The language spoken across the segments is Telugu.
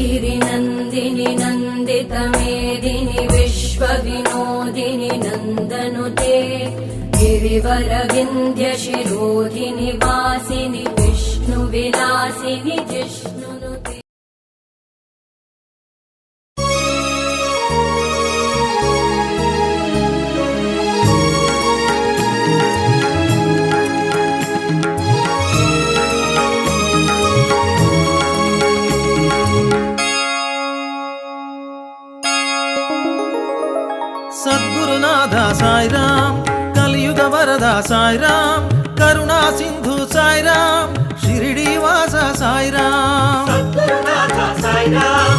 गिरिनन्दिनि नन्दितमेदिनि विश्वविनोदिनि नन्दनुते गिरिवरविन्द्यशिरोधिनि वासिनि विष्णुविलासिनि जिष्णुनु సాయిరాం కరుణా సింధు సాయిరాం షిరిడి వాస సాయిరాం సాయిరాం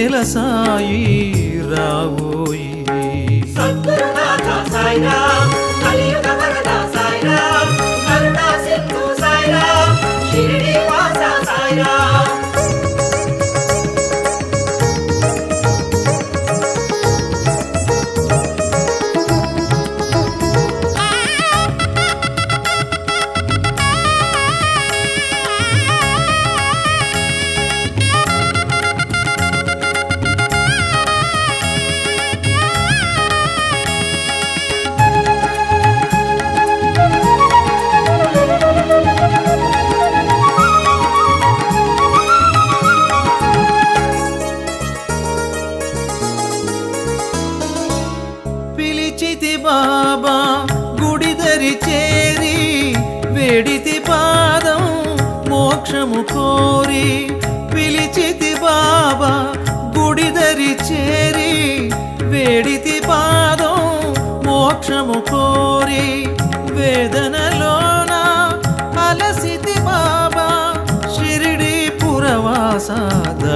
వెలసాయి రావు.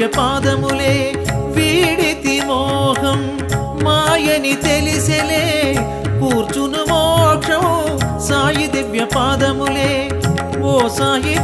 దివ్య పాదములే వీడితి మోహం. మాయని తెలిసెలే కూర్చును మోక్షం. సాయి దివ్య పాదములే ఓ సాయి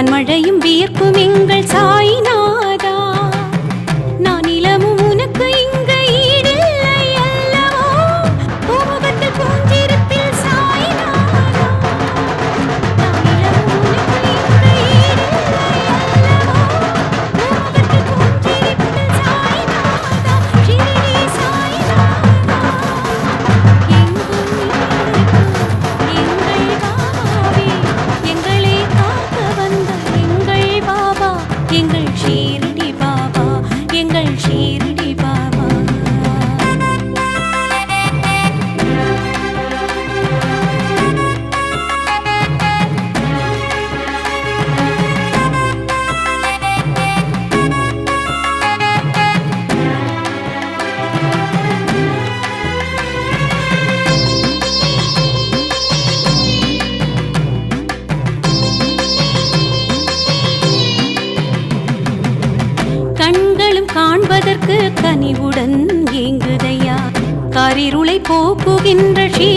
வான்மழையும் வியர்க்கும் எங்கள் சார் போக்குகின்ற ஸ்ரீ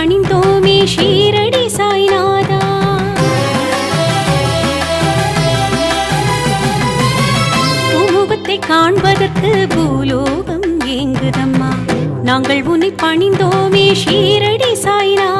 பணிந்தோமே ஷீரடி சாய்நாதா. பூமுகத்தை காண்பதற்கு பூலோகம் ஏங்குதம்மா. நாங்கள் உன்னை பணிந்தோமே ஷீரடி சாய்நாதா.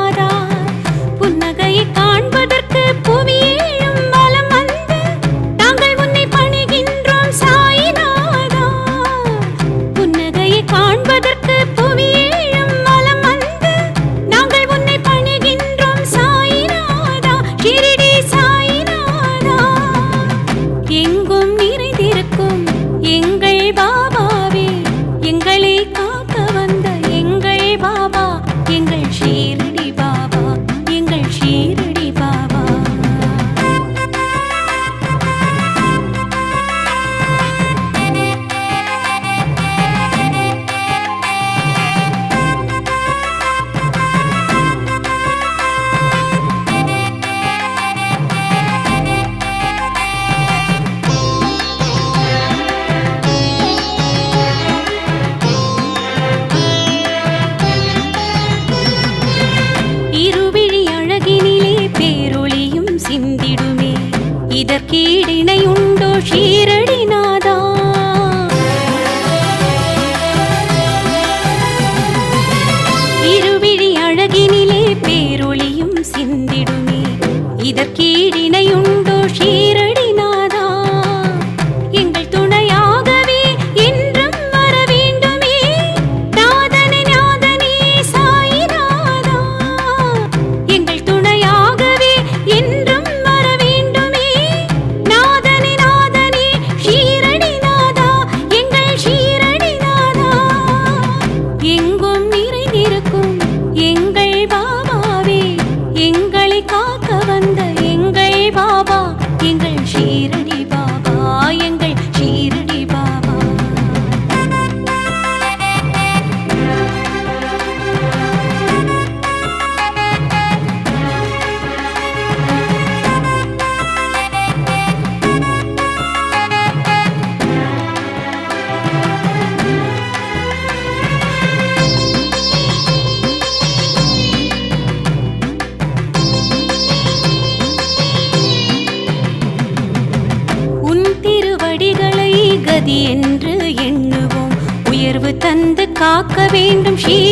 வேண்டும் ஷீரடிநாதா